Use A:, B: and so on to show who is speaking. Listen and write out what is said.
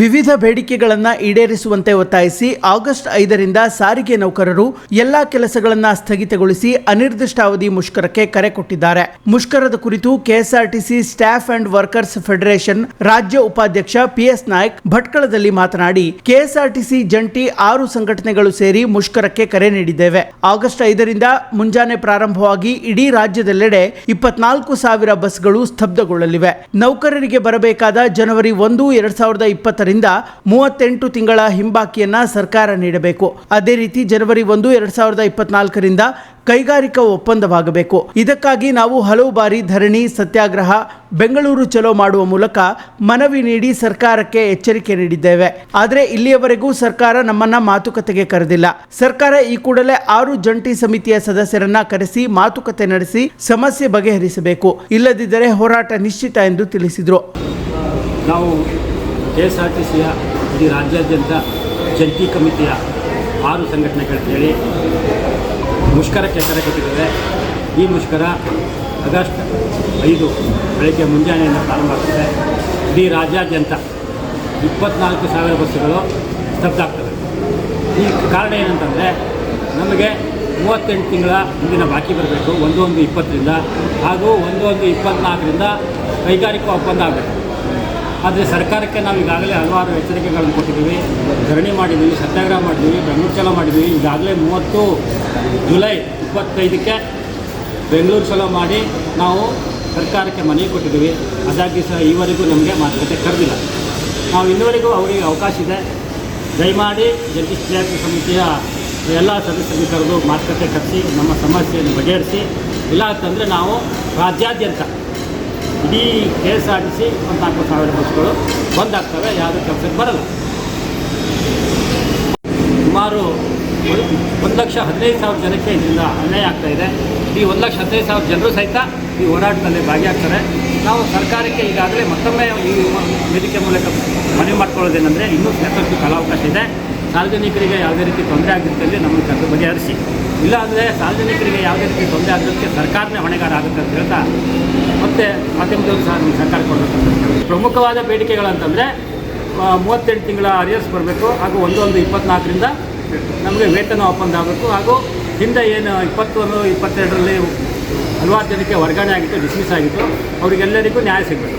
A: ವಿವಿಧ ಬೇಡಿಕೆಗಳನ್ನ ಈಡೇರಿಸುವಂತೆ ಒತ್ತಾಯಿಸಿ ಆಗಸ್ಟ್ ಐದರಿಂದ ಸಾರಿಗೆ ನೌಕರರು ಎಲ್ಲಾ ಕೆಲಸಗಳನ್ನ ಸ್ಥಗಿತಗೊಳಿಸಿ ಅನಿರ್ದಿಷ್ಟಾವಧಿ ಮುಷ್ಕರಕ್ಕೆ ಕರೆ ಕೊಟ್ಟಿದ್ದಾರೆ. ಮುಷ್ಕರದ ಕುರಿತು KSRTC staff and workers federation ರಾಜ್ಯ ಉಪಾಧ್ಯಕ್ಷ ಪಿಎಸ್ ನಾಯ್ಕ ಭಟ್ಕಳದಲ್ಲಿ ಮಾತನಾಡಿ, ಕೆಎಸ್ಆರ್ಟಿಸಿ ಜಂಟಿ ಆರು ಸಂಘಟನೆಗಳು ಸೇರಿ ಮುಷ್ಕರಕ್ಕೆ ಕರೆ ನೀಡಿದ್ದೇವೆ. ಆಗಸ್ಟ್ ಐದರಿಂದ ಮುಂಜಾನೆ ಪ್ರಾರಂಭವಾಗಿ ಇಡೀ ರಾಜ್ಯದೆಲ್ಲೆಡೆ ಇಪ್ಪತ್ನಾಲ್ಕು ಸಾವಿರ ಬಸ್ಗಳು ಸ್ತಬ್ಧಗೊಳ್ಳಲಿವೆ. ನೌಕರರಿಗೆ ಬರಬೇಕಾದ ಜನವರಿ ಒಂದು, ಎರಡ್ ಸಾವಿರದ ಇಪ್ಪತ್ತರಿಂದ ಮೂವತ್ತೆಂಟು ತಿಂಗಳ ಹಿಂಬಾಕಿಯನ್ನ ಸರ್ಕಾರ ನೀಡಬೇಕು. ಅದೇ ರೀತಿ ಜನವರಿ ಒಂದು, ಎರಡ್ ಸಾವಿರದ ಇಪ್ಪತ್ನಾಲ್ಕರಿಂದ ಕೈಗಾರಿಕಾ ಒಪ್ಪಂದವಾಗಬೇಕು. ಇದಕ್ಕಾಗಿ ನಾವು ಹಲವು ಬಾರಿ ಧರಣಿ, ಸತ್ಯಾಗ್ರಹ, ಬೆಂಗಳೂರು ಚಲೋ ಮಾಡುವ ಮೂಲಕ ಮನವಿ ನೀಡಿ ಸರ್ಕಾರಕ್ಕೆ ಎಚ್ಚರಿಕೆ ನೀಡಿದ್ದೇವೆ. ಆದರೆ ಇಲ್ಲಿಯವರೆಗೂ ಸರ್ಕಾರ ನಮ್ಮನ್ನ ಮಾತುಕತೆಗೆ ಕರೆದಿಲ್ಲ. ಸರ್ಕಾರ ಈ ಕೂಡಲೇ ಆರು ಜಂಟಿ ಸಮಿತಿಯ ಸದಸ್ಯರನ್ನ ಕರೆಸಿ ಮಾತುಕತೆ ನಡೆಸಿ ಸಮಸ್ಯೆ ಬಗೆಹರಿಸಬೇಕು. ಇಲ್ಲದಿದ್ದರೆ ಹೋರಾಟ ನಿಶ್ಚಿತ ಎಂದು ತಿಳಿಸಿದರು.
B: ನಾವು ಕೆ ಎಸ್ ಆರ್ ಟಿ ಸಿಯ ಇಡೀ ರಾಜ್ಯಾದ್ಯಂತ ಜಂಟಿ ಕಮಿಟಿಯ ಆರು ಸಂಘಟನೆಗಳು ಹೇಳಿ ಮುಷ್ಕರಕ್ಕೆ ಕರೆ ಕೊಟ್ಟಿದ್ದಾರೆ. ಈ ಮುಷ್ಕರ ಆಗಸ್ಟ್ ಐದು ಬೆಳಗ್ಗೆ ಮುಂಜಾನೆಯಿಂದ ಪ್ರಾರಂಭ ಆಗ್ತದೆ. ಇಡೀ ರಾಜ್ಯಾದ್ಯಂತ ಇಪ್ಪತ್ನಾಲ್ಕು ಸಾವಿರ ಬಸ್ಸುಗಳು ಸ್ತಬ್ಧ ಆಗ್ತವೆ. ಈ ಕಾರಣ ಏನಂತಂದರೆ ನಮಗೆ ಮೂವತ್ತೆಂಟು ತಿಂಗಳ ಮುಂದಿನ ಬಾಕಿ ಬರಬೇಕು. ಒಂದು ಒಂದು ಇಪ್ಪತ್ತರಿಂದ ಹಾಗೂ ಒಂದು ಒಂದು ಇಪ್ಪತ್ನಾಲ್ಕರಿಂದ ಕೈಗಾರಿಕಾ ಒಪ್ಪಂದ ಆಗಬೇಕು. ಆದರೆ ಸರ್ಕಾರಕ್ಕೆ ನಾವು ಈಗಾಗಲೇ ಹಲವಾರು ಎಚ್ಚರಿಕೆಗಳನ್ನು ಕೊಟ್ಟಿದ್ದೀವಿ. ಧರಣಿ ಮಾಡಿದ್ದೀವಿ, ಸತ್ಯಾಗ್ರಹ ಮಾಡಿದ್ದೀವಿ, ಬೆಂಗಳೂರು ಚಲೋ ಮಾಡಿದ್ದೀವಿ. ಈಗಾಗಲೇ ಮೂವತ್ತು ಜುಲೈ ಇಪ್ಪತ್ತೈದಕ್ಕೆ ಬೆಂಗಳೂರು ಚಲೋ ಮಾಡಿ ನಾವು ಸರ್ಕಾರಕ್ಕೆ ಮನವಿ ಕೊಟ್ಟಿದ್ದೀವಿ. ಅದಾಗಿ ಸಹ ಈವರೆಗೂ ನಮಗೆ ಮಾತುಕತೆ ಕರೆದಿಲ್ಲ. ನಾವು ಇನ್ನುವರೆಗೂ ಅವರಿಗೆ ಅವಕಾಶ ಇದೆ. ದಯಮಾಡಿ ಜಂಟಿ ಸ್ಥಳೀಯ ಸಮಿತಿಯ ಎಲ್ಲ ಸದಸ್ಯರಿಗೆ ಕರೆದು ಮಾತುಕತೆ ಕರೆಸಿ, ನಮ್ಮ ಸಮಸ್ಯೆಯನ್ನು ಬಗೆಹರಿಸಿ. ಇಲ್ಲ ಅಂತಂದರೆ ನಾವು ರಾಜ್ಯಾದ್ಯಂತ ಇಡೀ K S R T C ನಾಲ್ಕು ಸಾವಿರ ಬಸ್ಗಳು ಬಂದಾಗ್ತವೆ, ಯಾವುದೇ ಕೆಲಸಕ್ಕೆ ಬರಲ್ಲ. ಸುಮಾರು ಒಂದು- ಒಂದು ಲಕ್ಷ ಹದಿನೈದು ಸಾವಿರ ಜನಕ್ಕೆ ಇದರಿಂದ ಅನ್ಯಾಯ ಇದೆ. ಈ ಒಂದು ಲಕ್ಷ ಹದಿನೈದು ಸಾವಿರ ಜನರು ಸಹಿತ ಈ ಹೋರಾಟದಲ್ಲಿ ಭಾಗಿಯಾಗ್ತಾರೆ. ನಾವು ಸರ್ಕಾರಕ್ಕೆ ಈಗಾಗಲೇ ಮತ್ತೊಮ್ಮೆ ಈ ವೇದಿಕೆ ಮೂಲಕ ಮನವಿ ಮಾಡ್ಕೊಳ್ಳೋದೇನೆಂದರೆ ಇನ್ನೂ ಸಾಕಷ್ಟು ಕಾಲಾವಕಾಶ ಇದೆ. ಸಾರ್ವಜನಿಕರಿಗೆ ಯಾವುದೇ ರೀತಿ ತೊಂದರೆ ಆಗಿದ್ದಲ್ಲಿ ನಮ್ಮನ್ನು ಕರೆದು ಬಗೆಹರಿಸಿ. ಇಲ್ಲ ಅಂದರೆ ಸಾರ್ವಜನಿಕರಿಗೆ ಯಾವುದೇ ರೀತಿ ತೊಂದರೆ ಆಗೋದಕ್ಕೆ ಸರ್ಕಾರನೇ ಹೊಣೆಗಾರ ಆಗುತ್ತೆ ಅಂತ ಹೇಳ್ತಾ ಮತ್ತು ಮಾಧ್ಯಮದವರು ಸಹ ನಮ್ಗೆ ಸರ್ಕಾರ ಕೊಡಬೇಕು. ಪ್ರಮುಖವಾದ ಬೇಡಿಕೆಗಳಂತಂದರೆ ಮೂವತ್ತೆಂಟು ತಿಂಗಳ ಅರಿಯರ್ಸ್ ಬರಬೇಕು, ಹಾಗೂ ಒಂದೊಂದು ಇಪ್ಪತ್ನಾಲ್ಕರಿಂದ ನಮಗೆ ವೇತನ ಒಪ್ಪಂದ ಆಗಬೇಕು, ಹಾಗೂ ಹಿಂದೆ ಏನು ಇಪ್ಪತ್ತೊಂದು, ಇಪ್ಪತ್ತೆರಡರಲ್ಲಿ ಹಲವಾರು ಜನಕ್ಕೆ ವರ್ಗಾವಣೆ ಆಗಿತ್ತು ಡಿಸ್ಮಿಸ್ ಆಗಿತ್ತು, ಅವರಿಗೆಲ್ಲರಿಗೂ ನ್ಯಾಯ ಸಿಗಬೇಕು.